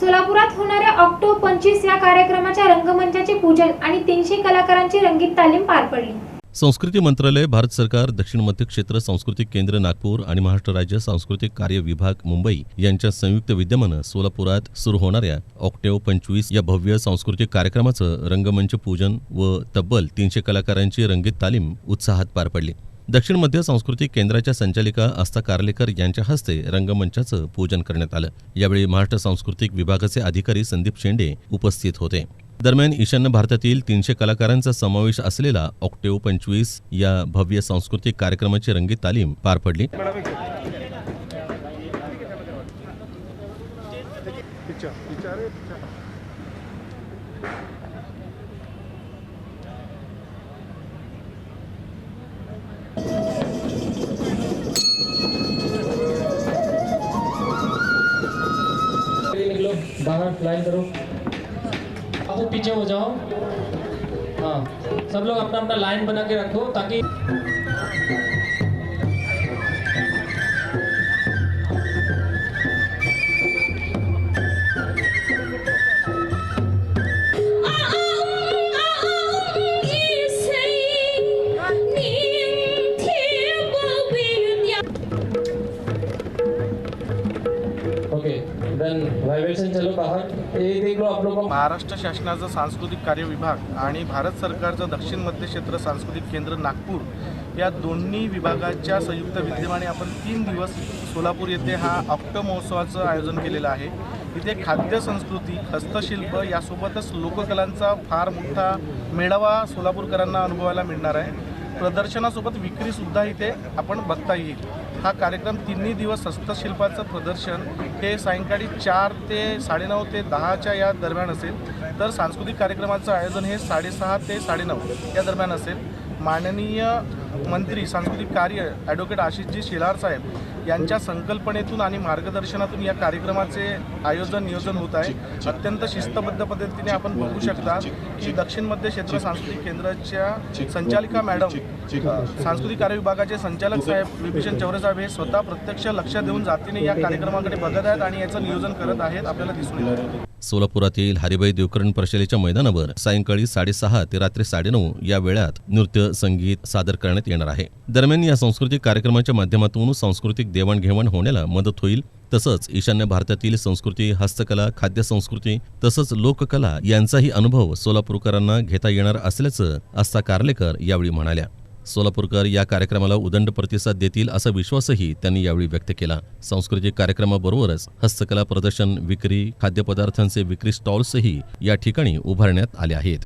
सोलापुरात होणाऱ्या ऑक्टो पंचवीस या कार्यक्रमाच्या रंगमंचाचे पूजन आणि तीनशे कलाकारांची रंगीत तालीम पार पडली. संस्कृती मंत्रालय भारत सरकार दक्षिण मध्य क्षेत्र सांस्कृतिक केंद्र नागपूर आणि महाराष्ट्र राज्य सांस्कृतिक कार्य विभाग मुंबई यांच्या संयुक्त विद्यमानं सोलापुरात सुरू होणाऱ्या ऑक्टेव पंचवीस या भव्य सांस्कृतिक कार्यक्रमाचं रंगमंच पूजन व तब्बल तीनशे कलाकारांची रंगीत तालीम उत्साहात पार पडली. दक्षिण मध्य सांस्कृतिक केंद्राच्या संचालिका आस्था कार्लेकर यांच्या हस्ते रंगमंचाचं पूजन करण्यात आलं. यावेळी महाराष्ट्र सांस्कृतिक विभागाचे अधिकारी संदीप शेंडे उपस्थित होते. दरम्यान ईशान्य भारतातील तीनशे कलाकारांचा समावेश असलेला ऑक्टेव पंचवीस या भव्य सांस्कृतिक कार्यक्रमाची रंगीत तालीम पार पडली. बाहर लाइन करो। आपको पीछे हो जाओ। हाँ सब लोग अपना अपना लाइन बना के रखो ताकि महाराष्ट्र शासनाचा सांस्कृतिक कार्य विभाग आणि भारत सरकारचं दक्षिण मध्य क्षेत्र सांस्कृतिक केंद्र नागपूर या दोन्ही विभागाच्या संयुक्त विद्यमाने आपण तीन दिवस सोलापूर येथे हा ऑक्ट महोत्सवाचं आयोजन केलेलं आहे. इथे खाद्य संस्कृती हस्तशिल्प यासोबतच लोककलांचा फार मोठा मेळावा सोलापूरकरांना अनुभवायला मिळणार आहे. प्रदर्शनासोबत विक्रीसुद्धा इथे आपण बघता येईल हा कार्यक्रम तिन्ही दिवस हस्तशिल्पाचं प्रदर्शन हे सायंकाळी चार ते साडेनऊ ते दहाच्या या दरम्यान असेल. तर सांस्कृतिक कार्यक्रमाचं आयोजन हे साडेसहा ते साडेनऊ या दरम्यान असेल. माननीय मंत्री सांस्कृतिक कार्य ॲडव्होकेट आशिषजी शेलार साहेब यांच्या संकल्पनेतून आणि मार्गदर्शनातून या कार्यक्रमाचे आयोजन नियोजन होत आहे. अत्यंत शिस्तबद्ध पद्धतीने आपण बघू शकता की दक्षिण मध्य क्षेत्र सांस्कृतिक केंद्राच्या संचालिका मॅडम सांस्कृतिक कार्य विभागाचे संचालक साहेब विभीषण चौरे साहेब हे स्वतः प्रत्यक्ष लक्ष देऊन जातीने या कार्यक्रमाकडे बघत आहेत आणि याचं नियोजन करत आहेत. आपल्याला दिसून येत सोलापुरातील हरिभाई देवकरण परिषदेच्या मैदानावर सायंकाळी साडेसहा ते रात्री साडेनऊ या वेळात नृत्य संगीत सादर करण्यात करण्यात येणार आहे. दरम्यान या सांस्कृतिक कार्यक्रमाच्या माध्यमातून सांस्कृतिक देवाणघेवाण होण्याला मदत होईल. तसंच ईशान्य भारतातील संस्कृती हस्तकला खाद्य संस्कृती तसंच लोककला यांचाही अनुभव सोलापूरकरांना घेता येणार असल्याचं आस्था कार्लेकर यावेळी म्हणाल्या. सोलापूरकर या कार्यक्रमाला उदंड प्रतिसाद देतील असा विश्वासही त्यांनी यावेळी व्यक्त केला. सांस्कृतिक कार्यक्रमाबरोबरच हस्तकला प्रदर्शन विक्री खाद्यपदार्थांचे विक्री स्टॉल्सही या ठिकाणी उभारण्यात आले आहेत.